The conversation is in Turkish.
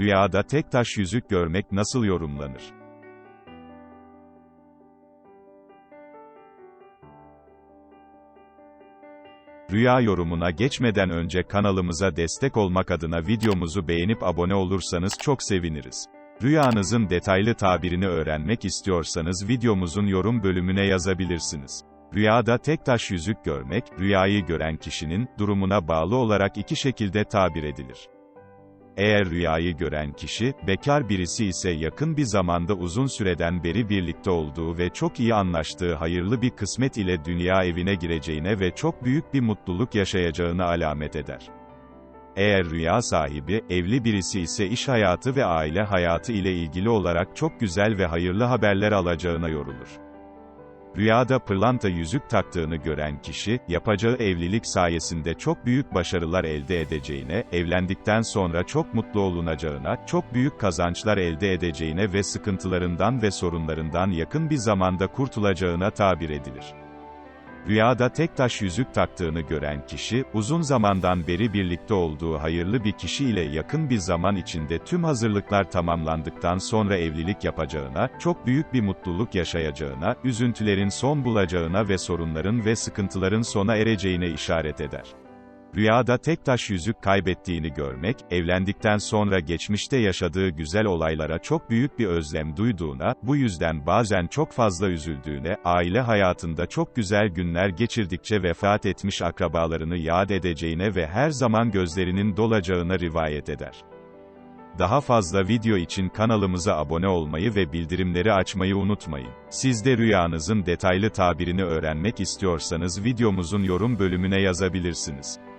Rüyada tek taş yüzük görmek nasıl yorumlanır? Rüya yorumuna geçmeden önce kanalımıza destek olmak adına videomuzu beğenip abone olursanız çok seviniriz. Rüyanızın detaylı tabirini öğrenmek istiyorsanız videomuzun yorum bölümüne yazabilirsiniz. Rüyada tek taş yüzük görmek, rüyayı gören kişinin, durumuna bağlı olarak iki şekilde tabir edilir. Eğer rüyayı gören kişi, bekar birisi ise yakın bir zamanda uzun süreden beri birlikte olduğu ve çok iyi anlaştığı hayırlı bir kısmet ile dünya evine gireceğine ve çok büyük bir mutluluk yaşayacağını alamet eder. Eğer rüya sahibi, evli birisi ise iş hayatı ve aile hayatı ile ilgili olarak çok güzel ve hayırlı haberler alacağına yorulur. Rüyada pırlanta yüzük taktığını gören kişi, yapacağı evlilik sayesinde çok büyük başarılar elde edeceğine, evlendikten sonra çok mutlu olunacağına, çok büyük kazançlar elde edeceğine ve sıkıntılarından ve sorunlarından yakın bir zamanda kurtulacağına tabir edilir. Rüyada tek taş yüzük taktığını gören kişi, uzun zamandan beri birlikte olduğu hayırlı bir kişi ile yakın bir zaman içinde tüm hazırlıklar tamamlandıktan sonra evlilik yapacağına, çok büyük bir mutluluk yaşayacağına, üzüntülerin son bulacağına ve sorunların ve sıkıntıların sona ereceğine işaret eder. Rüyada tek taş yüzük kaybettiğini görmek, evlendikten sonra geçmişte yaşadığı güzel olaylara çok büyük bir özlem duyduğuna, bu yüzden bazen çok fazla üzüldüğüne, aile hayatında çok güzel günler geçirdikçe vefat etmiş akrabalarını yad edeceğine ve her zaman gözlerinin dolacağına rivayet eder. Daha fazla video için kanalımıza abone olmayı ve bildirimleri açmayı unutmayın. Siz de rüyanızın detaylı tabirini öğrenmek istiyorsanız videomuzun yorum bölümüne yazabilirsiniz.